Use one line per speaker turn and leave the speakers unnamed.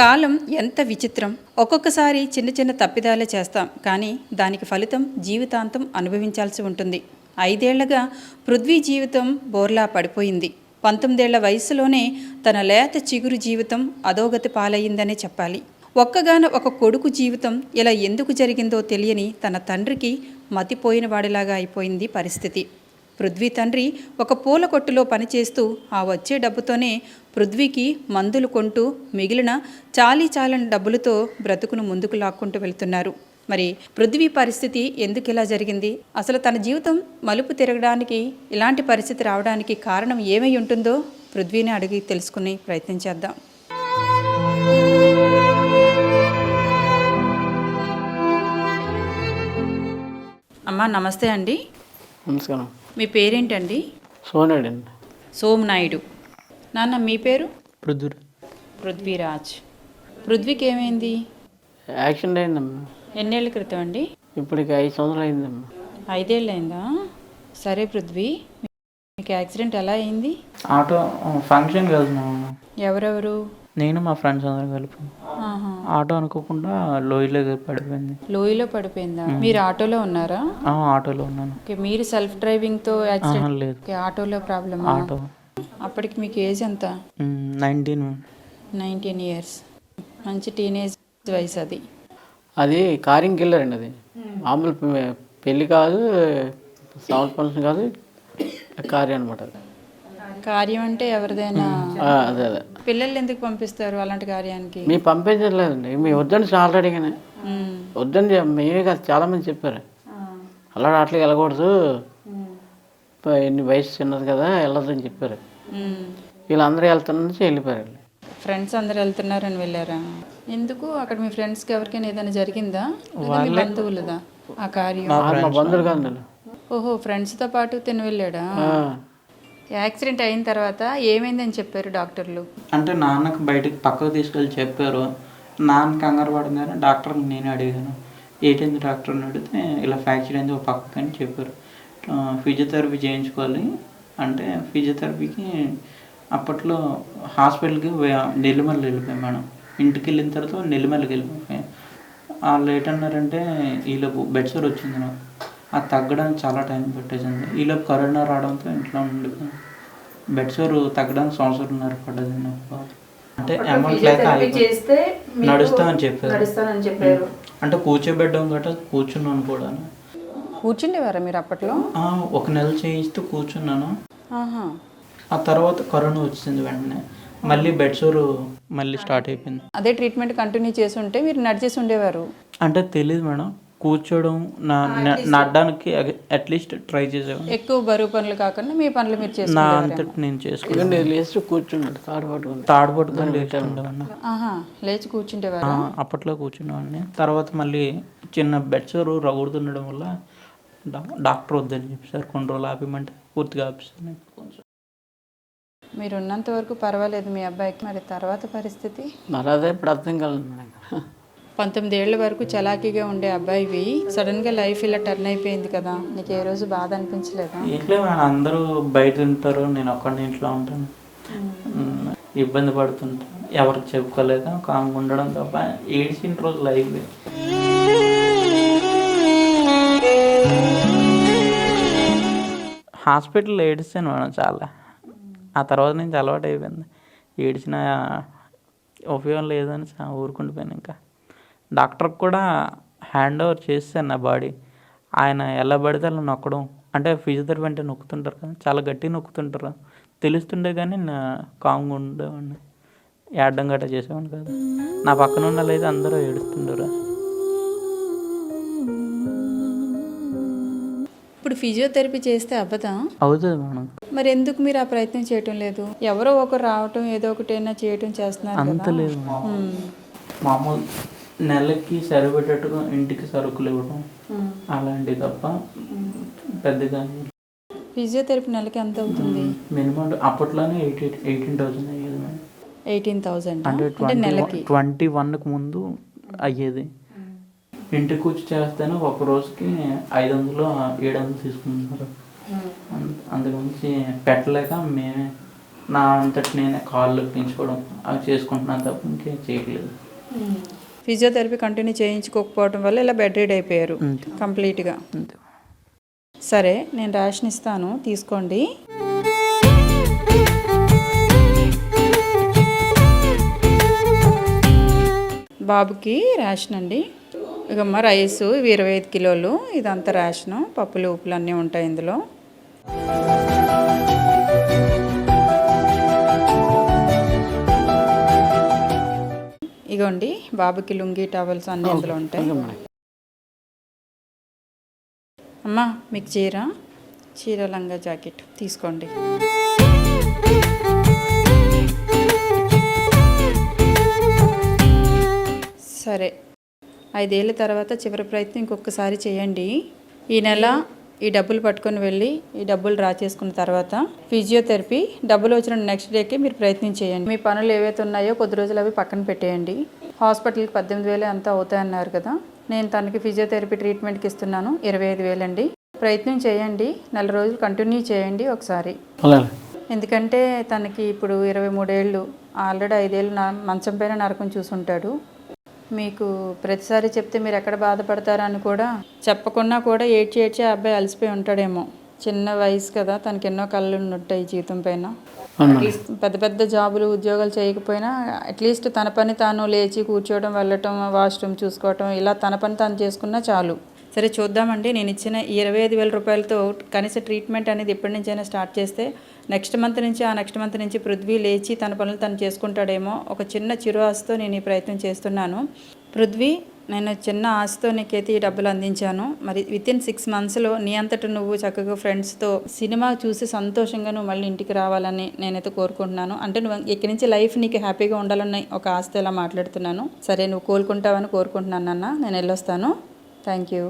కాలం ఎంత విచిత్రం. ఒక్కొక్కసారి చిన్న చిన్న తప్పిదాలే చేస్తాం. కానీ దానికి ఫలితం జీవితాంతం అనుభవించాల్సి ఉంటుంది. ఐదేళ్ళగా పృథ్వీ జీవితం బోర్లా పడిపోయింది. పంతొమ్మిదేళ్ళ వయసులోనే తన లేత చిగురు జీవితం అధోగతి పాలయ్యిందనే చెప్పాలి. ఒక్కగాన ఒక కొడుకు జీవితం ఇలా ఎందుకు జరిగిందో తెలియని తన తండ్రికి మతిపోయిన వాడిలాగా అయిపోయింది పరిస్థితి. పృథ్వీ తండ్రి ఒక పూల కొట్టులో పనిచేస్తూ ఆ వచ్చే డబ్బుతోనే పృథ్వీకి మందులు కొంటూ మిగిలిన చాలీ చాలని డబ్బులతో బ్రతుకును ముందుకు లాక్కుంటూ వెళ్తున్నారు. మరి పృథ్వీ పరిస్థితి ఎందుకు ఇలా జరిగింది? అసలు తన జీవితం మలుపు తిరగడానికి ఇలాంటి పరిస్థితి రావడానికి కారణం ఏమై ఉంటుందో పృథ్వీని అడిగి తెలుసుకునే ప్రయత్నం చేద్దాం. అమ్మా నమస్తే అండి.
నమస్కారం.
మీ పేరేంటండి?
సోనాడు అండి
సోమ్ నాయుడు నాన్న మీ పేరు?
పృథ్వీ
పృథ్వీరాజ్. పృథ్వీకి ఏమైంది
యాక్సిడెంట్ అయిందమ్మా.
ఎన్నేళ్ళ క్రితం అండి
ఇప్పటికి ఐదు సంవత్సరాలు అయిందమ్మా
ఐదేళ్ళు అయిందా సరే పృథ్వీ మీకు యాక్సిడెంట్ ఎలా అయింది?
ఆటో ఫంక్షన్కి వెళ్తున్నాము
ఎవరెవరు?
నేను మా ఫ్రెండ్స్ అందరం కలిపి. ఆటో అనుకోకుండా లోయలో పడిపోయింది.
లోయలో పడిపోయిందా? మీరు ఆటోలో ఉన్నారా?
ఆ, ఆటోలో ఉన్నాను.
ఓకే మీరు సెల్ఫ్ డ్రైవింగ్తో
ఆహా,
యాక్సిడెంట్
లేదు.
ఓకే ఆటోలో ప్రాబ్లమ్?
ఆటో.
అప్పటికి మీకు ఏజ్ ఎంత?
నైన్టీన్.
Nineteen years. మంచి టీనేజ్ వయసు అది.
అది కారింగ్కి వెళ్ళారండి అది. మామూలు పెళ్ళి కాదు సౌండ్ ఫంక్షన్ కాదు కార్యం అనమాట అది.
కార్యం అంటే ఎవరిదైనా
ఆ, అదే అదే.
పిల్లల్ని ఎందుకు పంపిస్తారు అలాంటి కార్యానికి?
మీ పంపించట్లేదండి. మీ వద్దని ఆల్రెడీగానే.
మ్మ్.
వద్దని చెప్- మేమే కాదు చాలామంది చెప్పారు. అలా అట్లా వెళ్ళకూడదు. ప- ఇన్ని వయసు చిన్నది కదా వెళ్ళొద్దని చెప్పారు.
మ్మ్.
వీళ్ళందరూ వెళ్తున్న నుంచి వెళ్ళిపోయారు వీళ్ళు.
ఫ్రెండ్స్ అందరు వెళ్తున్నారని వెళ్ళారా? ఎందుకు? అక్కడ మీ ఫ్రెండ్స్కి ఎవరికైనా ఏదైనా జరిగిందా? లేదా మీ బంధువులదా? ఆ కార్యం?
వాళ్ళు మా బంధువులు కాదు వీళ్ళు.
ఓహో ఫ్రెండ్స్తో పాటు తిని వెళ్ళాడా?
ఆ.
యాక్సిడెంట్ అయిన తర్వాత ఏమైందని చెప్పారు డాక్టర్లు?
అంటే నాన్నకు బయటకు పక్కకు తీసుకెళ్ళి చెప్పారు. నాన్న కంగారు పడిందని డాక్టర్ని నేను అడిగాను. ఏటైంది డాక్టర్ అని అడిగితే ఇలా ఫ్రాక్చర్ అయింది ఒక పక్కకు అని చెప్పారు. ఫిజియోథెరపీ చేయించుకోవాలి అంటే ఫిజియోథెరపీకి అప్పట్లో హాస్పిటల్కి వే- నెల్లిమల్లి వెళ్ళిపోయాం మేడం. ఇంటికి వెళ్ళిన తర్వాత నెల్లిమల్లికి వెళ్ళిపోయాం. వాళ్ళు ఏంటన్నారంటే ఈలోపు బెడ్ సోర్ వచ్చింది నాకు. అది తగ్గడానికి చాలా టైం పట్టేసింది. ఈలోపు కరోనా రావడంతో ఇంట్లో ఉండిపోయాను బెడ్ సోర్ తగ్గడానికి సంవత్సరంన్నర పడ్డది. అంటే అమౌంట్ లేక. నడుస్తామని చెప్పారు. అంటే కూర్చోబెట్టడం గట్రా కూర్చున్నాను కూడా.
కూర్చుండేవారా మీరు అప్పట్లో?
ఆ, ఒక నెల చేయిస్తూ కూర్చున్నాను.
ఆహా.
ఆ తర్వాత కరోనా వచ్చింది వెంటనే. మళ్ళీ బెడ్ సోర్ మళ్ళీ స్టార్ట్ అయిపోయింది.
అదే ట్రీట్మెంట్ కంటిన్యూ చేసి ఉంటే మీరు నడిచేసి ఉండేవారు?
అంటే తెలియదు మేడం. కూర్చోవడం నా న- నడడానికి అట్లీస్ట్ ట్రై చేసేవాడిని.
ఎక్కువ బరువు పనులు కాకుండా మీ పనులు మీరు
నా
చేసుకునేవారు
అంతటి నేను చేసుకున్నాను
లేచి కూర్చున్నాడు తాడు పట్టుకుని.
తాడు పట్టుకొని లేచుండేవాడిని
ఆహా లేచి కూర్చుంటేవారు
ఆ, అప్పట్లో కూర్చునేవాడిని. తర్వాత మళ్ళీ చిన్న బెడ్స్ రగుడుతుండడం వల్ల డా- డాక్టర్ వద్దని చెప్పేసారు. కొన్ని రోజులు ఆపిమంటే పూర్తిగా ఇప్పుడు కొంచెం
మీరు ఉన్నంత వరకు పర్వాలేదు మీ అబ్బాయికి. మరి తర్వాత పరిస్థితి?
మరి అదే ఇప్పుడు అర్థం కాలేదు మేడం.
పంతొమ్మిది ఏళ్ళ వరకు చలాకీగా ఉండే అబ్బాయివి. సడన్గా లైఫ్ ఇలా టర్న్ అయిపోయింది కదా. నీకు ఏ రోజు బాధ అనిపించలేదా?
ఇంట్లో అందరూ బయట ఉంటారు నేను ఒక్కడిని ఇంట్లో ఉంటాను. ఇబ్బంది పడుతుంటాను ఎవరికి చెప్పుకోలేక కామ్గా ఉండడం తప్ప ఏడ్చిన రోజు లైఫ్ హాస్పిటల్లో ఏడిస్తాను మేడం చాలా. ఆ తర్వాత నుంచి అలవాటు అయిపోయింది. ఏడిచిన ఉపయోగం లేదని ఊరుకుండిపోయాను ఇంకా. డాక్టర్కి కూడా హ్యాండ్ ఓవర్ చేస్తాను నా బాడీ. ఆయన ఎలా పడితే అలా నొక్కడం. అంటే ఫిజియోథెరపీ అంటే నొక్కుతుంటారు కదా చాలా గట్టిగా నొక్కుతుంటారు. తెలుస్తుండే కానీ నా కామ్గా ఉండేవాడిని. ఏడడం గట్రా చేసేవాడిని కాదు. నా పక్కన ఉన్న వాళ్ళు అయితే అందరూ ఏడుస్తుండరు
ఇప్పుడు ఫిజియోథెరపీ చేస్తే అవ్వదా?
అవుతుంది మేడం.
మరి ఎందుకు మీరు ఆ ప్రయత్నం చేయటం లేదు? ఎవరో ఒకరు రావటం ఏదో ఒకటైనా చేయటం చేస్తున్నారు
అంత లేదు. మామూలు నెలకి సరిపెట్టేట్టుగా ఇంటికి సరుకులు ఇవ్వడం అలాంటివి తప్ప పెద్దగా
ఫిజియోథెరపీ నెలకి ఎంత అవుతుంది?
మినిమం అప్పట్లోనే ఎయిటీ ఎయిటీన్ థౌసండ్ అయ్యేది మేడం.
Eighteen thousand?
అంటే
నెలకి?
ట్వంటీ వన్కి ముందు అయ్యేది. ఇంటికి వచ్చి చేస్తేనే ఒక రోజుకి ఐదు వందలు ఏడు వందలు తీసుకుంటున్నారు. అంతకుమించి పెట్టలేక మేమే నా అంతటి నేనే కాళ్ళు పెంచుకోవడం అవి చేసుకుంటున్నాను తప్ప ఇంకేం చేయట్లేదు.
ఫిజియోథెరపీ కంటిన్యూ చేయించుకోకపోవడం వల్ల ఇలా బెడ్ రీడ్ అయిపోయారు. కంప్లీట్గా. సరే నేను రేషన్ ఇస్తాను తీసుకోండి. బాబుకి రేషన్ అండి. ఇకమ్మ రైస్ ఇవి ఇరవై ఐదు కిలోలు. ఇదంతా రేషను పప్పులు ఉప్పులు అన్నీ ఉంటాయి ఇందులో. ఇగోండి బాబుకి లుంగీ టవల్స్ అన్నీ ఇందులో ఉంటాయి. అమ్మా మీకు చీర? చీర లంగా జాకెట్ తీసుకోండి. సరే. ఐదేళ్ళ తర్వాత చివరి ప్రయత్నం ఇంకొకసారి చేయండి. ఈ నెల ఈ డబ్బులు పట్టుకొని వెళ్ళి ఈ డబ్బులు డ్రా చేసుకున్న తర్వాత ఫిజియోథెరపీ డబ్బులు వచ్చిన నెక్స్ట్ డేకి మీరు ప్రయత్నం చేయండి. మీ పనులు ఏవైతే ఉన్నాయో కొద్ది రోజులు అవి పక్కన పెట్టేయండి. హాస్పిటల్కి పద్దెనిమిది వేలు అంతా అవుతాయన్నారు కదా. నేను తనకి ఫిజియోథెరపీ ట్రీట్మెంట్కి ఇస్తున్నాను. ఇరవై ఐదు వేలండి. ప్రయత్నం చేయండి. నెల రోజులు కంటిన్యూ చేయండి ఒకసారి. ఎందుకంటే తనకి ఇప్పుడు ఇరవై మూడేళ్ళు. ఆల్రెడీ ఐదేళ్ళు నా మంచం పైన నరకం చూసుంటాడు. మీకు ప్రతిసారి చెప్తే మీరు ఎక్కడ బాధపడతారని కూడా చెప్పకున్నా కూడా ఏడ్చి ఏడ్చి ఆ అబ్బాయి అలసిపోయి ఉంటాడేమో. చిన్న వయసు కదా. తనకి ఎన్నో కళ్ళు ఉంటాయి జీవితం పైన. అట్లీస్ట్ పెద్ద పెద్ద జాబులు ఉద్యోగాలు చేయకపోయినా అట్లీస్ట్ తన పని తాను లేచి కూర్చోవడం వెళ్ళటం వాష్రూమ్ చూసుకోవటం ఇలా తన పని తాను చేసుకున్నా చాలు. సరే చూద్దామండి. నేను ఇచ్చిన ఇరవై ఐదు వేల రూపాయలతో కనీస ట్రీట్మెంట్ అనేది ఎప్పటి నుంచైనా స్టార్ట్ చేస్తే నెక్స్ట్ మంత్ నుంచి ఆ నెక్స్ట్ మంత్ నుంచి పృథ్వీ లేచి తన పనులు తను చేసుకుంటాడేమో ఒక చిన్న చిరు ఆశతో నేను ఈ ప్రయత్నం చేస్తున్నాను. పృథ్వీ నేను చిన్న ఆశతో నీకైతే ఈ డబ్బులు అందించాను. మరి విత్ ఇన్ సిక్స్ మంత్స్లో నీ అంతట నువ్వు చక్కగా ఫ్రెండ్స్తో సినిమా చూసి సంతోషంగా నువ్వు మళ్ళీ ఇంటికి రావాలని నేనైతే కోరుకుంటున్నాను. అంటే నువ్వు ఇక్కడి నుంచి లైఫ్ నీకు హ్యాపీగా ఉండాలని ఒక ఆశతో ఇలా మాట్లాడుతున్నాను. సరే నువ్వు కోలుకుంటావని కోరుకుంటున్నాను అన్న నేను వెళ్ళొస్తాను. Thank you